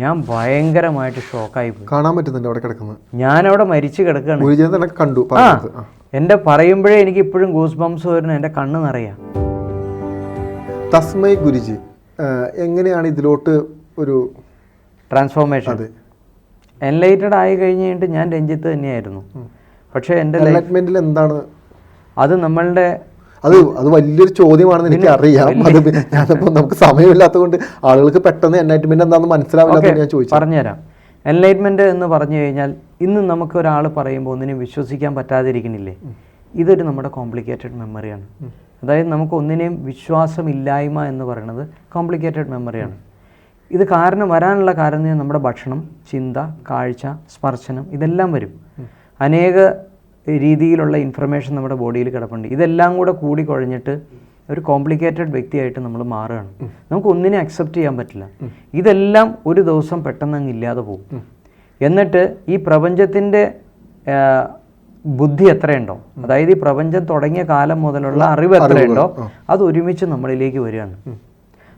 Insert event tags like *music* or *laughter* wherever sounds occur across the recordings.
ഞാൻ ഭയങ്കരമായിട്ട് ഷോക്കായി പോയി. കാണാൻ പറ്റുന്നുണ്ട് അവിടെ കിടക്കുന്നത്. ഞാൻ അവിടെ മരിച്ചു കിടക്കുകയാണ് കണ്ടു എന്റെ എന്റെ പറയുമ്പോഴേ എനിക്ക് ഇപ്പോഴും ഗൂസ് ബംസ് വരുന്ന എന്റെ കണ്ണ് നിറയാം. തസ്മൈ ഗുരുജി എങ്ങനെയാണ് ഇതിലോട്ട് ഒരു ട്രാൻസ്ഫോർമേഷൻ അതെ. എൻലൈറ്റഡ് ആയി കഴിഞ്ഞിട്ട് ഞാൻ രഞ്ജിത്ത് തന്നെയായിരുന്നു. പക്ഷേ എന്റെ എന്താണ്? അത് നമ്മളുടെ അത് അത് വലിയൊരു ചോദ്യമാണെന്ന് എനിക്ക് അറിയാം. അത് ഞാനിപ്പോൾ ഞാനിപ്പോ നമുക്ക് സമയമില്ലാത്തത് കൊണ്ട് ആളുകൾക്ക് പെട്ടെന്ന് എൻലൈറ്റ്മെന്റ് എന്താണെന്ന് മനസ്സിലാവില്ലാത്തത് ഞാൻ ചോദിച്ചു പറഞ്ഞുതരാം. എൻലൈറ്റ്മെന്റ് എന്ന് പറഞ്ഞു കഴിഞ്ഞാൽ ഇന്ന് നമുക്ക് ഒരാൾ പറയുമ്പോൾ ഒന്നിനും വിശ്വസിക്കാൻ പറ്റാതിരിക്കുന്നില്ലേ? ഇതൊരു നമ്മുടെ കോംപ്ലിക്കേറ്റഡ് മെമ്മറിയാണ് അതായത് നമുക്ക് ഒന്നിനെയും വിശ്വാസമില്ലായ്മ എന്ന് പറയുന്നത് കോംപ്ലിക്കേറ്റഡ് മെമ്മറിയാണ് ഇത് കാരണം വരാനുള്ള കാരണം നമ്മുടെ ഭക്ഷണം ചിന്ത കാഴ്ച സ്പർശനം ഇതെല്ലാം വരും. അനേക രീതിയിലുള്ള ഇൻഫർമേഷൻ നമ്മുടെ ബോഡിയിൽ കിടപ്പുണ്ട്. ഇതെല്ലാം കൂടെ കൂടി കുഴഞ്ഞിട്ട് ഒരു കോംപ്ലിക്കേറ്റഡ് വ്യക്തിയായിട്ട് നമ്മൾ മാറുകയാണ്. നമുക്ക് ഒന്നിനെ അക്സെപ്റ്റ് ചെയ്യാൻ പറ്റില്ല. ഇതെല്ലാം ഒരു ദിവസം പെട്ടെന്ന് അങ്ങ് ഇല്ലാതെ പോകും. എന്നിട്ട് ഈ പ്രപഞ്ചത്തിന്റെ ബുദ്ധി എത്രയുണ്ടോ? അതായത് ഈ പ്രപഞ്ചം തുടങ്ങിയ കാലം മുതലുള്ള അറിവ് എത്രയുണ്ടോ? അത് ഒരുമിച്ച് നമ്മളിലേക്ക് വരികയാണ്.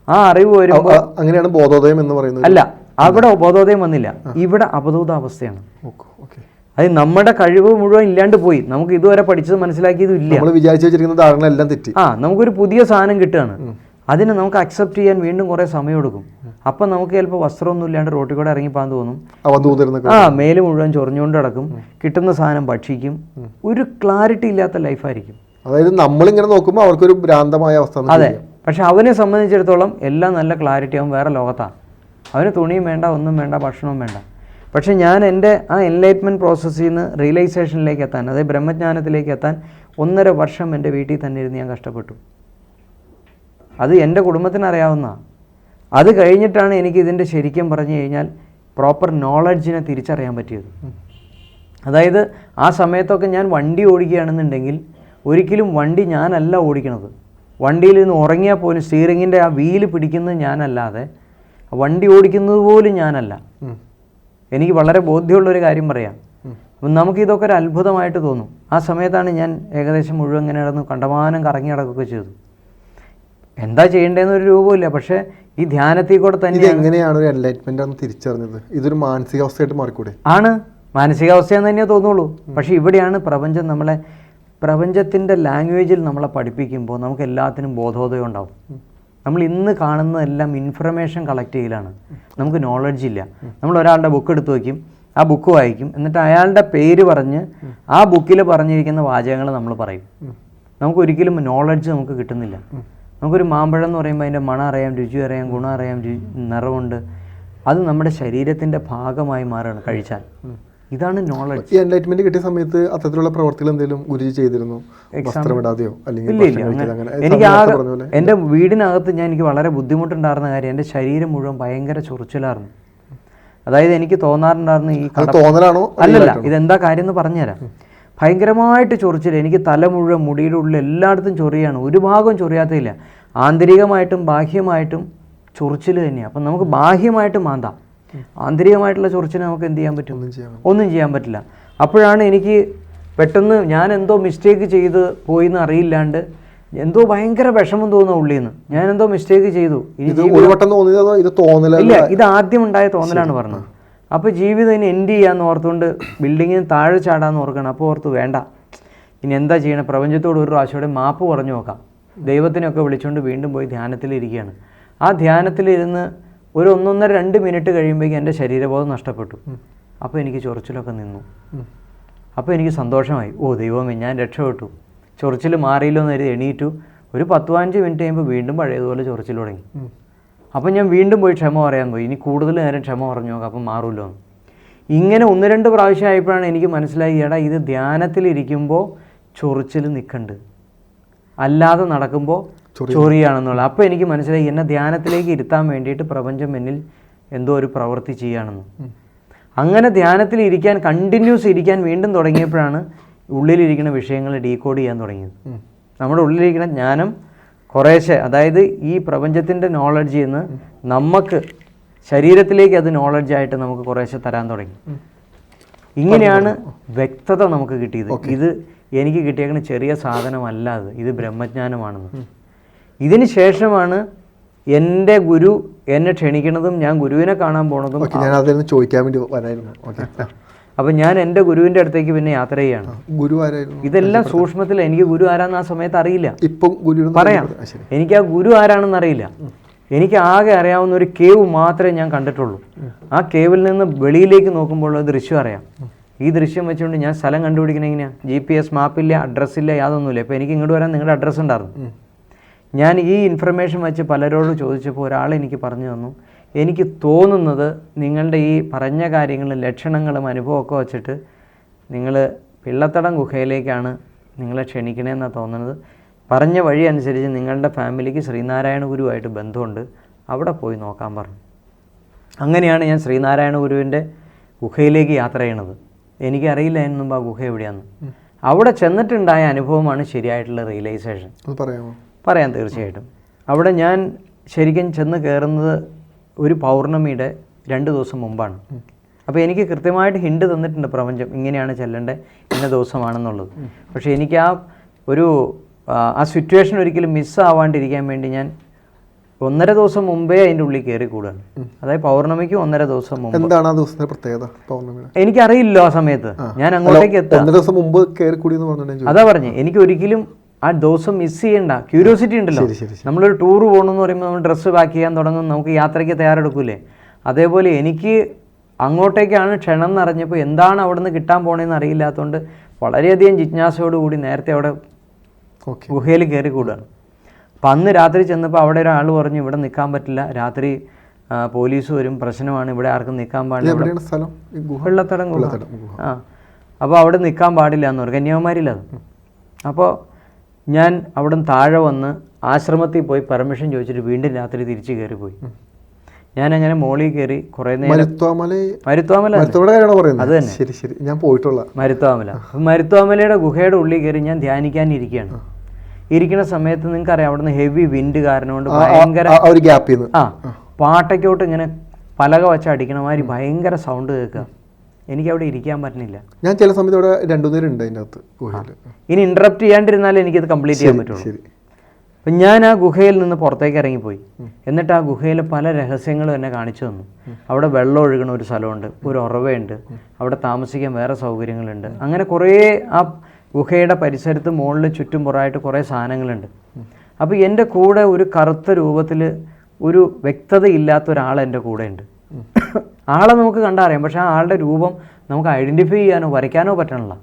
ആ അറിവ് വരുമ്പോൾ അങ്ങനെയാണ് ബോധോദയം എന്ന് പറയുന്നത്. അല്ല അവിടെ ബോധോദയം വന്നില്ല. ഇവിടെ അബോധാവസ്ഥയാണ് ഓക്കെ. അത് നമ്മുടെ കഴിവ് മുഴുവൻ ഇല്ലാണ്ട് പോയി. നമുക്ക് ഇതുവരെ പഠിച്ചത് മനസ്സിലാക്കിയതും ഇല്ല. നമ്മൾ വിചാരിച്ചു വെച്ചിരിക്കുന്ന തെറ്റി. ആ നമുക്കൊരു പുതിയ സാധനം കിട്ടുകയാണ്. അതിന് നമുക്ക് അക്സെപ്റ്റ് ചെയ്യാൻ വീണ്ടും കുറേ സമയമെടുക്കും അപ്പം നമുക്ക് ചിലപ്പോൾ വസ്ത്രമൊന്നും ഇല്ലാണ്ട് റോട്ടിൽ കൂടെ ഇറങ്ങിപ്പോകാൻ തോന്നും. ആ മേൽ മുഴുവൻ ചൊറിഞ്ഞുകൊണ്ട് കിടക്കും കിട്ടുന്ന സാധനം ഭക്ഷിക്കും. ഒരു ക്ലാരിറ്റി ഇല്ലാത്ത ലൈഫായിരിക്കും അതായത് നമ്മളിങ്ങനെ നോക്കുമ്പോൾ അവർക്കൊരു ഭ്രാന്തമായ അവസ്ഥ അതെ. പക്ഷെ അവനെ സംബന്ധിച്ചിടത്തോളം എല്ലാം നല്ല ക്ലാരിറ്റി അവൻ വേറെ ലോകത്താണ് അവന് തുണിയും വേണ്ട ഒന്നും വേണ്ട ഭക്ഷണവും വേണ്ട. പക്ഷെ ഞാൻ എന്റെ ആ എൻലൈറ്റ്മെന്റ് പ്രോസസ്സിൽ നിന്ന് റിയലൈസേഷനിലേക്ക് എത്താൻ അതായത് ബ്രഹ്മജ്ഞാനത്തിലേക്ക് എത്താൻ ഒന്നര വർഷം എന്റെ വീട്ടിൽ തന്നെ ഇരുന്ന് ഞാൻ കഷ്ടപ്പെട്ടു. അത് എന്റെ കുടുംബത്തിന് അറിയാവുന്ന. അത് കഴിഞ്ഞിട്ടാണ് എനിക്ക് ഇതിന്റെ ശരിക്കും പറഞ്ഞു കഴിഞ്ഞാൽ പ്രോപ്പർ നോളജിനെ തിരിച്ചറിയാൻ പറ്റിയത്. അതായത് ആ സമയത്തൊക്കെ ഞാൻ വണ്ടി ഓടിക്കുകയാണെന്നുണ്ടെങ്കിൽ ഒരിക്കലും വണ്ടി ഞാനല്ല ഓടിക്കണത്. വണ്ടിയിൽ നിന്ന് ഉറങ്ങിയാൽ പോലും സ്റ്റീറിങ്ങിന്റെ ആ വീൽ പിടിക്കുന്നത് ഞാനല്ലാതെ വണ്ടി ഓടിക്കുന്നത് പോലും ഞാനല്ല. എനിക്ക് വളരെ ബോധ്യമുള്ളൊരു കാര്യം പറയാം. അപ്പം നമുക്കിതൊക്കെ ഒരു അത്ഭുതമായിട്ട് തോന്നും. ആ സമയത്താണ് ഞാൻ ഏകദേശം മുഴുവൻ ഇങ്ങനെ നടന്നു കണ്ടമാനം കറങ്ങി നടക്കുകയൊക്കെ ചെയ്തു എന്താ ചെയ്യേണ്ടതെന്ന് ഒരു രൂപമില്ല പക്ഷേ ഈ ധ്യാനത്തിൽ കൂടെ തന്നെ എങ്ങനെയാണ് ഒരു എൻലൈറ്റ്മെന്റ് ആണെന്ന് തിരിച്ചറിഞ്ഞത്? ഇതൊരു മാനസികാവസ്ഥയായിട്ട് മാറിക്കൂടെ? ആണ്. മാനസികാവസ്ഥയെന്ന് തന്നെ തോന്നുള്ളൂ. പക്ഷേ ഇവിടെയാണ് പ്രപഞ്ചം നമ്മളെ പ്രപഞ്ചത്തിന്റെ ലാംഗ്വേജിൽ നമ്മളെ പഠിപ്പിക്കുമ്പോൾ നമുക്ക് എല്ലാത്തിനും ബോധോദയം ഉണ്ടാവും. നമ്മൾ ഇന്ന് കാണുന്നതെല്ലാം ഇൻഫർമേഷൻ കളക്ട് ചെയ്യലാണ്. നമുക്ക് നോളജ് ഇല്ല. നമ്മൾ ഒരാളുടെ ബുക്ക് എടുത്ത് വയ്ക്കും ആ ബുക്ക് വായിക്കും എന്നിട്ട് അയാളുടെ പേര് പറഞ്ഞ് ആ ബുക്കിൽ പറഞ്ഞിരിക്കുന്ന വാചകങ്ങൾ നമ്മൾ പറയും. നമുക്ക് ഒരിക്കലും നോളജ് നമുക്ക് കിട്ടുന്നില്ല. നമുക്കൊരു മാമ്പഴം എന്ന് പറയുമ്പോൾ അതിന്റെ മണം അറിയാം രുചി അറിയാം ഗുണം അറിയാം നിറമുണ്ട് അത് നമ്മുടെ ശരീരത്തിന്റെ ഭാഗമായി മാറുകയാണ് കഴിച്ചാൽ. ഇതാണ് നോളജ് ഈ എൻലൈറ്റ്മെന്റ് കിട്ടിയ സമയത്ത് അത്തരത്തിലുള്ള പ്രവർത്തികൾ എന്തെങ്കിലും ഗുരുജി ചെയ്തിരുന്നു? വസ്ത്രമിടാതെയോ അല്ലെങ്കിൽ എനിക്ക് ആ എന്റെ വീടിനകത്ത് ഞാൻ എനിക്ക് വളരെ ബുദ്ധിമുട്ടുണ്ടായിരുന്ന കാര്യം എന്റെ ശരീരം മുഴുവൻ ഭയങ്കര ചൊറിച്ചിലായിരുന്നു. അതായത് എനിക്ക് തോന്നാറുണ്ടായിരുന്നു ഈ തോന്നലാണോ? അല്ലല്ല ഇതെന്താ കാര്യം എന്ന് പറഞ്ഞുതരാം. ഭയങ്കരമായിട്ട് ചൊറിച്ചിൽ എനിക്ക് തല മുഴുവൻ മുടിയുടെ ഉള്ളിൽ എല്ലായിടത്തും ചൊറിയാണ്. ഒരു ഭാഗവും ചൊറിയാത്തില്ല ആന്തരികമായിട്ടും ബാഹ്യമായിട്ടും ചൊറിച്ചിൽ തന്നെയാണ് അപ്പം നമുക്ക് ബാഹ്യമായിട്ട് മാന്താം. ആന്തരികമായിട്ടുള്ള ചൊറിച്ചിനെ നമുക്ക് എന്ത് ചെയ്യാൻ പറ്റും? ഒന്നും ചെയ്യാൻ പറ്റില്ല. അപ്പോഴാണ് എനിക്ക് പെട്ടെന്ന് ഞാൻ എന്തോ മിസ്റ്റേക്ക് ചെയ്ത് പോയി എന്ന് അറിയില്ലാണ്ട് എന്തോ ഭയങ്കര വിഷമം തോന്നുന്ന ഉള്ളിൽ നിന്ന് ഞാൻ എന്തോ മിസ്റ്റേക്ക് ചെയ്തു. ഇല്ല ഇത് ആദ്യം ഉണ്ടായ തോന്നലാണ് പറഞ്ഞത്. അപ്പോൾ ജീവിതം ഇനി എൻഡ് ചെയ്യാന്ന് ഓർത്തുകൊണ്ട് ബിൽഡിങ്ങിന് താഴെ ചാടാന്ന് ഓർക്കണം. അപ്പോൾ ഓർത്ത് വേണ്ട. ഇനി എന്താ ചെയ്യണം? പ്രപഞ്ചത്തോട് ഒരു പ്രാവശ്യം മാപ്പ് പറഞ്ഞു നോക്കാം. ദൈവത്തിനൊക്കെ വിളിച്ചുകൊണ്ട് വീണ്ടും പോയി ധ്യാനത്തിലിരിക്കുകയാണ്. ആ ധ്യാനത്തിലിരുന്ന് ഒരു ഒന്നൊന്നര രണ്ട് മിനിറ്റ് കഴിയുമ്പോഴേക്കും എന്റെ ശരീരബോധം നഷ്ടപ്പെട്ടു. അപ്പോൾ എനിക്ക് ചൊറിച്ചിലൊക്കെ നിന്നു. അപ്പോൾ എനിക്ക് സന്തോഷമായി. ഓ ദൈവമേ ഞാൻ രക്ഷപ്പെട്ടു. ചൊറിച്ചിൽ മാറിയില്ല എന്ന് കരുതി എണീറ്റു. ഒരു പത്ത് പതിനഞ്ച് മിനിറ്റ് കഴിയുമ്പോൾ വീണ്ടും പഴയതുപോലെ ചൊറിച്ചിൽ തുടങ്ങി. അപ്പം ഞാൻ വീണ്ടും പോയി ക്ഷമ പറയാൻ പോയി. ഇനി കൂടുതൽ നേരം ക്ഷമ പറഞ്ഞു നോക്കാം അപ്പം മാറുമല്ലോ ഇങ്ങനെ ഒന്ന് രണ്ട് പ്രാവശ്യം ആയപ്പോഴാണ് എനിക്ക് മനസ്സിലായി എടാ ഇത് ധ്യാനത്തിലിരിക്കുമ്പോൾ ചൊറിച്ചിൽ നിൽക്കണ്ട്. അല്ലാതെ നടക്കുമ്പോൾ ചൊറിയാണെന്നുള്ള അപ്പോൾ എനിക്ക് മനസ്സിലായി എന്നെ ധ്യാനത്തിലേക്ക് ഇരുത്താൻ വേണ്ടിയിട്ട് പ്രപഞ്ചം എന്നിൽ എന്തോ ഒരു പ്രവൃത്തി ചെയ്യുകയാണെന്ന്. അങ്ങനെ ധ്യാനത്തിൽ ഇരിക്കാൻ കണ്ടിന്യൂസ് ഇരിക്കാൻ വീണ്ടും തുടങ്ങിയപ്പോഴാണ് ഉള്ളിലിരിക്കുന്ന വിഷയങ്ങൾ ഡീകോഡ് ചെയ്യാൻ തുടങ്ങിയത്. നമ്മുടെ ഉള്ളിലിരിക്കുന്ന ജ്ഞാനം കുറേശ്ശെ അതായത് ഈ പ്രപഞ്ചത്തിന്റെ നോളജിൽ നിന്ന് നമുക്ക് ശരീരത്തിലേക്ക് അത് നോളജായിട്ട് നമുക്ക് കുറേശ്ശെ തരാൻ തുടങ്ങി. ഇങ്ങനെയാണ് വ്യക്തത നമുക്ക് കിട്ടിയത്. ഇത് എനിക്ക് കിട്ടിയേക്കുന്ന ചെറിയ സാധനമല്ല അത്. ഇത് ബ്രഹ്മജ്ഞാനമാണെന്ന്. ഇതിന് ശേഷമാണ് എന്റെ ഗുരു എന്നെ ക്ഷണിക്കുന്നതും ഞാൻ ഗുരുവിനെ കാണാൻ പോണതും ഞാൻ അതിൽ ചോദിക്കാൻ വേണ്ടി വരായിരുന്നു. ഓക്കെ. അപ്പം ഞാൻ എന്റെ ഗുരുവിന്റെ അടുത്തേക്ക് പിന്നെ യാത്ര ചെയ്യാണ്. ഗുരു ആരായിരുന്നു? ഇതെല്ലാം സൂക്ഷ്മത്തിൽ എനിക്ക് ഗുരു ആരാന്ന് ആ സമയത്ത് അറിയില്ല. ഇപ്പം ഗുരു പറയാം. എനിക്ക് ആ ഗുരു ആരാണെന്ന് അറിയില്ല. എനിക്ക് ആകെ അറിയാവുന്ന ഒരു കേവ് മാത്രമേ ഞാൻ കണ്ടിട്ടുള്ളൂ. ആ കേവിൽ നിന്ന് വെളിയിലേക്ക് നോക്കുമ്പോൾ ഉള്ള ദൃശ്യം അറിയാം. ഈ ദൃശ്യം വെച്ചുകൊണ്ട് ഞാൻ സ്ഥലം കണ്ടുപിടിക്കണ ജി പി എസ് മാപ്പില്ല അഡ്രസ്സില്ല യാതൊന്നുമില്ല. ഇപ്പോൾ എനിക്ക് ഇങ്ങോട്ട് വരാൻ നിങ്ങളുടെ അഡ്രസ്സ് ഉണ്ടായിരുന്നു. ഞാൻ ഈ ഇൻഫർമേഷൻ വെച്ച് പലരോടും ചോദിച്ചപ്പോൾ ഒരാൾ എനിക്ക് പറഞ്ഞു തന്നു. എനിക്ക് തോന്നുന്നത് നിങ്ങളുടെ ഈ പറഞ്ഞ കാര്യങ്ങളും ലക്ഷണങ്ങളും അനുഭവമൊക്കെ വച്ചിട്ട് നിങ്ങൾ പിള്ളത്തടം ഗുഹയിലേക്കാണ് നിങ്ങളെ ക്ഷണിക്കണമെന്നാണ് തോന്നുന്നത്. പറഞ്ഞ വഴി അനുസരിച്ച് നിങ്ങളുടെ ഫാമിലിക്ക് ശ്രീനാരായണ ഗുരുവായിട്ട് ബന്ധമുണ്ട്. അവിടെ പോയി നോക്കാൻ പറഞ്ഞു. അങ്ങനെയാണ് ഞാൻ ശ്രീനാരായണ ഗുരുവിന്റെ ഗുഹയിലേക്ക് യാത്ര ചെയ്യണത്. എനിക്കറിയില്ല എന്നുമ്പോൾ ആ ഗുഹ എവിടെയാണെന്ന് അവിടെ ചെന്നിട്ടുണ്ടായ അനുഭവമാണ് ശരിയായിട്ടുള്ള റിയലൈസേഷൻ പറയാമോ? പറയാം തീർച്ചയായിട്ടും. അവിടെ ഞാൻ ശരിക്കും ചെന്ന് കയറുന്നത് ഒരു പൗർണമിയുടെ രണ്ട് ദിവസം മുമ്പാണ്. അപ്പോൾ എനിക്ക് കൃത്യമായിട്ട് ഹിൻഡ് തന്നിട്ടുണ്ട് പ്രപഞ്ചം ഇങ്ങനെയാണ് ചെല്ലേണ്ടത് ഇന്ന ദിവസമാണെന്നുള്ളത്. പക്ഷേ എനിക്ക് ആ ഒരു ആ, സിറ്റുവേഷൻ ഒരിക്കലും മിസ്സാവാണ്ടിരിക്കാൻ വേണ്ടി ഞാൻ ഒന്നര ദിവസം മുമ്പേ അതിന്റെ ഉള്ളിൽ കയറി കൂടുകയാണ്. അതായത് പൗർണമിക്ക് ഒന്നര ദിവസം മുമ്പ്. എന്താണ് ആ ദിവസത്തിന്റെ പ്രത്യേകത പൗർണമിയുടെ? എനിക്കറിയില്ലോ ആ സമയത്ത്. ഞാൻ അങ്ങോട്ടേക്ക് എത്താം ദിവസം മുമ്പ് കയറി കൂടി എന്ന് പറഞ്ഞിട്ടുണ്ടെങ്കിൽ അതാ പറഞ്ഞു എനിക്ക് ഒരിക്കലും ആ ദിവസം മിസ് ചെയ്യണ്ട. ക്യൂരിയോസിറ്റി ഉണ്ടല്ലോ. നമ്മളൊരു ടൂർ പോകണമെന്ന് പറയുമ്പോൾ നമ്മൾ ഡ്രസ്സ് പാക്ക് ചെയ്യാൻ തുടങ്ങും നമുക്ക് യാത്രയ്ക്ക് തയ്യാറെടുക്കൂലേ? അതേപോലെ എനിക്ക് അങ്ങോട്ടേക്കാണ് ക്ഷണം എന്നറിഞ്ഞപ്പോൾ എന്താണ് അവിടെ നിന്ന് കിട്ടാൻ പോണേന്ന് അറിയില്ലാത്തതുകൊണ്ട് വളരെയധികം ജിജ്ഞാസയോടുകൂടി നേരത്തെ അവിടെ ഓക്കെ ഗുഹയിൽ കയറി കൂടുകയാണ്. അപ്പം അന്ന് രാത്രി ചെന്നപ്പോൾ അവിടെ ഒരാൾ പറഞ്ഞു ഇവിടെ നിൽക്കാൻ പറ്റില്ല. രാത്രി പോലീസ് വരും. പ്രശ്നമാണ്. ഇവിടെ ആർക്കും നിൽക്കാൻ പാടില്ല. വെള്ളത്തടം ഗുഹ. ആ. അപ്പോൾ അവിടെ നിൽക്കാൻ പാടില്ല എന്ന് പറഞ്ഞു. കന്യാകുമാരിയിലത്. അപ്പോൾ ഞാൻ അവിടെ താഴെ വന്ന് ആശ്രമത്തിൽ പോയി പെർമിഷൻ ചോദിച്ചിട്ട് വീണ്ടും രാത്രി തിരിച്ചു കയറിപ്പോയി. ഞാൻ അങ്ങനെ മോളിൽ കയറി കുറേ നേരം മരുത്വാമല അത് തന്നെ. ശരി ശരി. ഞാൻ പോയിട്ടുള്ള മരുത്വാമല. മരുത്വാമലയുടെ ഗുഹയുടെ ഉള്ളിൽ കയറി ഞാൻ ധ്യാനിക്കാനിരിക്കുകയാണ്. ഇരിക്കുന്ന സമയത്ത് നിങ്ങൾക്കറിയാം അവിടെ നിന്ന് ഹെവി വിൻഡ് കാരണം കൊണ്ട് ഭയങ്കര ആ ഒരു ആ പാട്ടയ്ക്കോട്ട് ഇങ്ങനെ പലക വെച്ച് അടിക്കണമാതിരി ഭയങ്കര സൗണ്ട് കേൾക്കുക. എനിക്ക് അവിടെ ഇരിക്കാൻ പറ്റുന്നില്ല ഞാൻ ചില സമയത്ത് അവിടെ രണ്ടു നേരം ഉണ്ട് അതിന്റെ അകത്ത് ഗുഹയിൽ ഇനി ഇന്ററപ്റ്റ് ചെയ്യാണ്ടിരുന്നാലേ എനിക്കത് കംപ്ലീറ്റ് ചെയ്യാൻ പറ്റുള്ളൂ. അപ്പം ഞാൻ ആ ഗുഹയിൽ നിന്ന് പുറത്തേക്ക് ഇറങ്ങിപ്പോയി. എന്നിട്ട് ആ ഗുഹയിലെ പല രഹസ്യങ്ങളും എന്നെ കാണിച്ചു തന്നു. അവിടെ വെള്ളം ഒഴുകുന്ന ഒരു സ്ഥലമുണ്ട് ഒരു ഉറവയുണ്ട് അവിടെ താമസിക്കാൻ വേറെ സൗകര്യങ്ങളുണ്ട്. അങ്ങനെ കുറേ ആ ഗുഹയുടെ പരിസരത്ത് മുകളിൽ ചുറ്റും പുറമായിട്ട് കുറേ സാധനങ്ങളുണ്ട്. അപ്പോൾ എന്റെ കൂടെ ഒരു കറുത്ത രൂപത്തിൽ ഒരു വ്യക്തതയില്ലാത്ത ഒരാൾ എന്റെ കൂടെ ഉണ്ട് *laughs* ആളെ നമുക്ക് കണ്ടറിയാം പക്ഷെ ആ ആളുടെ രൂപം നമുക്ക് ഐഡന്റിഫൈ ചെയ്യാനോ വരയ്ക്കാനോ പറ്റണില്ല.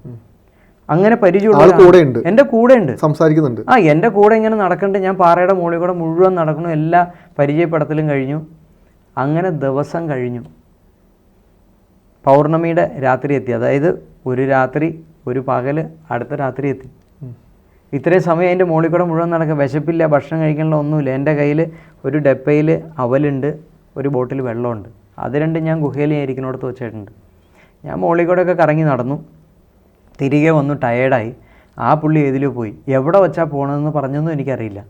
അങ്ങനെ പരിചയമുള്ള എന്റെ കൂടെ ഉണ്ട്. എന്റെ കൂടെ ഉണ്ട്. സംസാരിക്കുന്നുണ്ട്. ആ എന്റെ കൂടെ ഇങ്ങനെ നടക്കണ്ട്. ഞാൻ പാറയുടെ മുകളിൽ കൂടെ മുഴുവൻ നടക്കണു എല്ലാ പരിചയപ്പെടത്തിലും കഴിഞ്ഞു. അങ്ങനെ ദിവസം കഴിഞ്ഞു. പൗർണമിയുടെ രാത്രി എത്തി. അതായത് ഒരു രാത്രി ഒരു പകൽ അടുത്ത രാത്രി എത്തി. ഇത്രയും സമയം അതിന്റെ മുകളിൽ കൂടെ മുഴുവൻ നടക്കുക. വിശപ്പില്ല ഭക്ഷണം കഴിക്കാനുള്ള ഒന്നുമില്ല. എന്റെ കയ്യിൽ ഒരു ഡപ്പയിൽ അവലുണ്ട് ഒരു ബോട്ടിൽ വെള്ളമുണ്ട്. അത് രണ്ടും ഞാൻ ഗുഹയിൽ ഞാൻ ഇരിക്കുന്നിടത്ത് വെച്ചിട്ടുണ്ട്. ഞാൻ മോളിക്കൂടെയൊക്കെ കൂടെ കറങ്ങി നടന്നു. തിരികെ വന്നു ടയേർഡായി ആ പുള്ളി ഏതിലോ പോയി. എവിടെ വെച്ചാൽ പോകണമെന്ന് പറഞ്ഞൊന്നും എനിക്കറിയില്ല.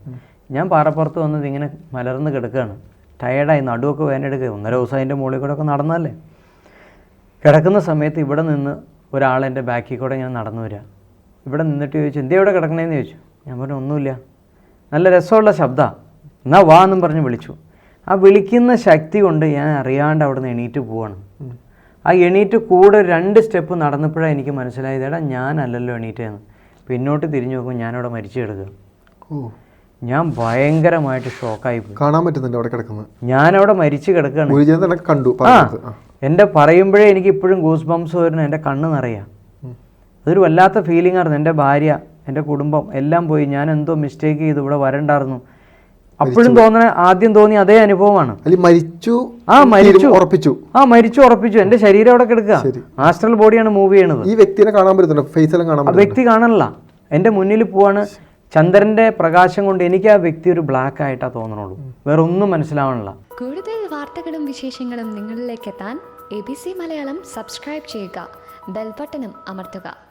ഞാൻ പാറപ്പുറത്ത് വന്നത് ഇങ്ങനെ മലർന്ന് കിടക്കുകയാണ്. ടയേർഡായി നടുവൊക്കെ വേനെടുക്കുക ഒന്നര ദിവസം അതിന്റെ മുകളിൽ കൂടെ ഒക്കെ നടന്നല്ലേ കിടക്കുന്ന സമയത്ത് ഇവിടെ നിന്ന് ഒരാൾ എന്റെ ബാക്കിൽ കൂടെ ഞാൻ നടന്നു വരിക. ഇവിടെ നിന്നിട്ട് ചോദിച്ചു എന്തേ ഇവിടെ കിടക്കണേന്ന്? ചോദിച്ചു. ഞാൻ പറഞ്ഞു ഒന്നുമില്ല. നല്ല രസമുള്ള ശബ്ദമാണ് എന്നാ വാ എന്നും പറഞ്ഞ് വിളിച്ചു. ആ വിളിക്കുന്ന ശക്തി കൊണ്ട് ഞാൻ അറിയാണ്ട് അവിടെ നിന്ന് എണീറ്റ് പോവാണ്. ആ എണീറ്റ് കൂടെ രണ്ട് സ്റ്റെപ്പ് നടന്നപ്പോഴാണ് എനിക്ക് മനസ്സിലായത് എടാ ഞാനല്ലല്ലോ എണീറ്റേന്ന്. പിന്നോട്ട് തിരിഞ്ഞു നോക്കുമ്പോൾ ഞാനവിടെ മരിച്ചു കിടക്കുക ഓ. ഞാൻ ഭയങ്കരമായിട്ട് ഷോക്കായി പോയി. കാണാൻ പറ്റുന്നുണ്ട് അവിടെ കിടക്കുന്നത്. ഞാനവിടെ മരിച്ചു കിടക്കുകയാണ് കണ്ടു എന്റെ പറയുമ്പോഴേ എനിക്ക് ഇപ്പോഴും ഗൂസ് ബംസ് വരുന്ന എന്റെ കണ്ണ് നിറയാം. അതൊരു വല്ലാത്ത ഫീലിംഗ് ആയിരുന്നു. എന്റെ ഭാര്യ എന്റെ കുടുംബം എല്ലാം പോയി. ഞാൻ എന്തോ മിസ്റ്റേക്ക് ചെയ്തു. ഇവിടെ വരണ്ടായിരുന്നു. അപ്പോഴും തോന്നണ ആദ്യം തോന്നിയ അതേ അനുഭവമാണ്. അല്ലെ മരിച്ചു ആ മരിച്ചു. ഉറപ്പിച്ചു. ആ മരിച്ചു ഉറപ്പിച്ചു. എന്റെ ശരീരം അവിടെ കിടക്കുക. ആസ്ട്രൽ ബോഡിയാണ് മൂവ് ചെയ്യണത്. ഈ വ്യക്തിനെ കാണാൻ പറ്റുന്നുണ്ട് ഫേസ് എല്ലാം കാണാൻ ആ വ്യക്തി കാണണില്ല എന്റെ മുന്നിൽ പോവാണ്. ചന്ദ്രന്റെ പ്രകാശം കൊണ്ട് എനിക്ക് ആ വ്യക്തി ഒരു ബ്ലാക്ക് ആയിട്ടാ തോന്നണുള്ളൂ. വേറെ ഒന്നും മനസ്സിലാവണില്ല. കൂടുതൽ വാർത്തകളും വിശേഷങ്ങളും നിങ്ങളിലേക്ക് എത്താൻ A B C Malayalam subscribe ചെയ്യുക. ബെൽബട്ടനും അമർത്തുക.